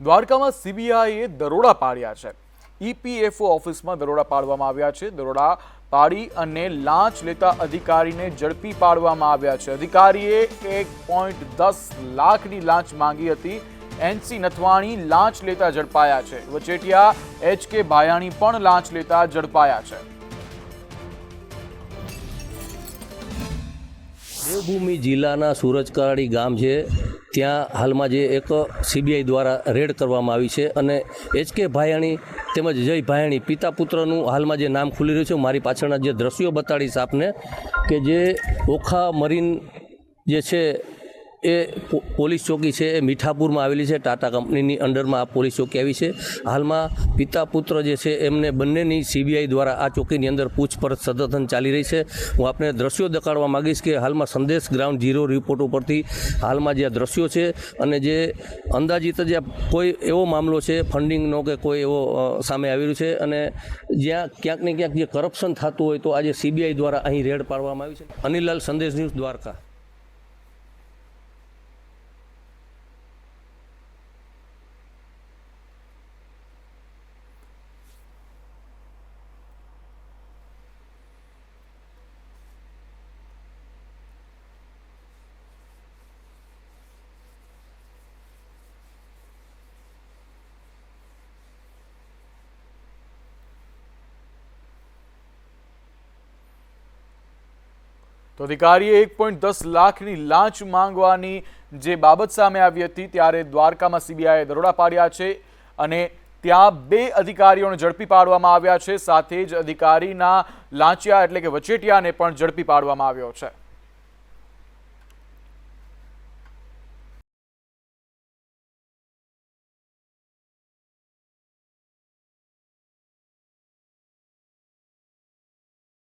દ્વારકામાં સીબીઆઈએ દરોડા પાડ્યા છે. ઈપીએફઓ ઓફિસમાં દરોડા પાડવામાં આવ્યા છે. દરોડા પાડી અને લાંચ લેતા અધિકારીને ઝડપી પાડવામાં આવ્યા છે. અધિકારીએ એક પોઈન્ટ દસ લાખની લાંચ માંગી હતી. એનસી નથવાણી લાંચ લેતા ઝડપાયા છે. વચેટિયા એચ કે ભાયાણી પણ લાંચ લેતા ઝડપાયા છે. દેવભૂમિ જિલ્લાના સુરજકાળી ગામ છે. ત્યાં હાલમાં જે એક સીબીઆઈ દ્વારા રેડ કરવામાં આવી છે અને એચ કે ભાયાણી તેમજ જય ભાયાણી પિતા પુત્રનું હાલમાં જે નામ ખુલી રહ્યું છે મારી પાછળના જે દ્રશ્યો બતાડીશ આપને, કે જે ઓખા મરીન જે છે એ પોલીસ ચોકી છે, એ મીઠાપુરમાં આવેલી છે, ટાટા કંપનીની અંડરમાં આ પોલીસ ચોકી આવી છે. હાલમાં પિતા પુત્ર જે છે, એમને બંનેની સીબીઆઈ દ્વારા આ ચોકીની અંદર પૂછપરછ સતત ચાલી રહી છે. હું આપને દ્રશ્યો દેખાડવા માગીશ કે હાલમાં સંદેશ ગ્રાઉન્ડ ઝીરો રિપોર્ટ ઉપરથી હાલમાં જે આ દ્રશ્યો છે અને જે અંદાજિત જે કોઈ એવો મામલો છે, ફંડિંગનો કે કોઈ એવો સામે આવી રહ્યું છે અને જ્યાં ક્યાંક ને ક્યાંક જે કરપ્શન થતું હોય તો આજે સીબીઆઈ દ્વારા અહીં રેડ પાડવામાં આવી છે. અનિલાલ સંદેશ ન્યૂઝ દ્વારકા. તો અધિકારીએ એક પોઈન્ટ દસ લાખની લાંચ માંગવાની જે બાબત સામે આવી હતી ત્યારે દ્વારકામાં સીબીઆઈએ દરોડા પાડ્યા છે અને ત્યાં બે અધિકારીઓને ઝડપી પાડવામાં આવ્યા છે. સાથે જ અધિકારીના લાંચિયા એટલે કે વચેટિયાને પણ ઝડપી પાડવામાં આવ્યો છે.